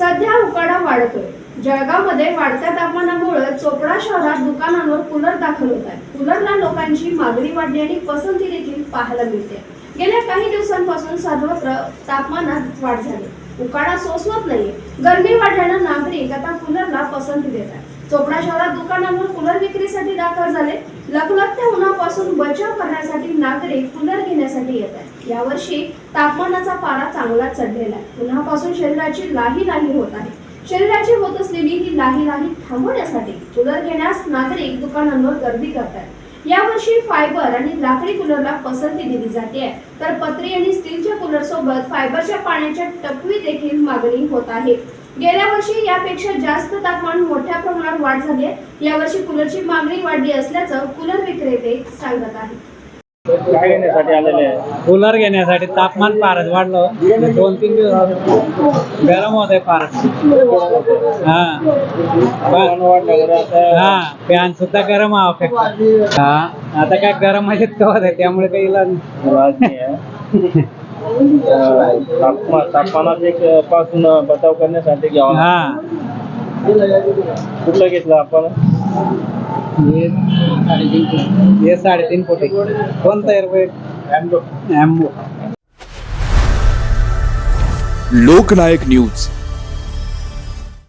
सध्या उकाडा वाढतोय. जळगावमध्ये वाढत्या तापमानामुळे चोपडा शहरात दुकानांवर कूलर दाखल होत आहे. कूलरला लोकांची मागणी वाढली आणि पसंती देखील पाहायला मिळते. गेल्या काही दिवसांपासून सर्वत्र तापमानात वाढ झाली. उकाडा सोसवत नाहीये. गरमी वाढल्यानं नागरिक आता कूलर चोपडा शहरात दुकानांवर कूलर विक्रीसाठी दाखल झाले. लखलखत्या उन्हापासून बचाव करण्यासाठी नागरिक कूलर घेण्यासाठी येत आहेत. यावर्षी तापमानाचा पारा चांगला चढलेला आहे. उन्हापासून शरीराची लाही लाही होत आहे. शरीराची होत असलेली ही लाही लाही थांबवण्यासाठी कूलर घेण्यास नागरिक दुकानांवर गर्दी करतात यावर्षी फायबर आणि लाकडी कूलरला पसंती दिली जाते. तर पत्री आणि स्टीलच्या कूलर सोबत फायबरच्या पाण्याच्या टपवी देखील मागणी होत आहे. गेल्या वर्षी यापेक्षा जास्त तापमान मोठ्या प्रमाणात वाढ झाली आहे. यावर्षी कूलरची मागणी वाढली असल्याचं कूलर विक्रेते सांगत आहेत. काय घेण्यासाठी आलेले आहे. कूलर घेण्यासाठी तापमान फारच वाढलं. दोन तीन दिवस गरम होत आहे फारच हा हा फॅन सुद्धा गरम हवा फेकतात हा. आता काय गरम म्हणजे आहे त्यामुळे काही इलाज नाही. आहे. अं, तापमानात एक पासून बचाव करण्यासाठी घ्यावा. हा. कुठलं घेतलं आपण? हे साडेतीन हे साडेतीन लोकनायक न्यूज.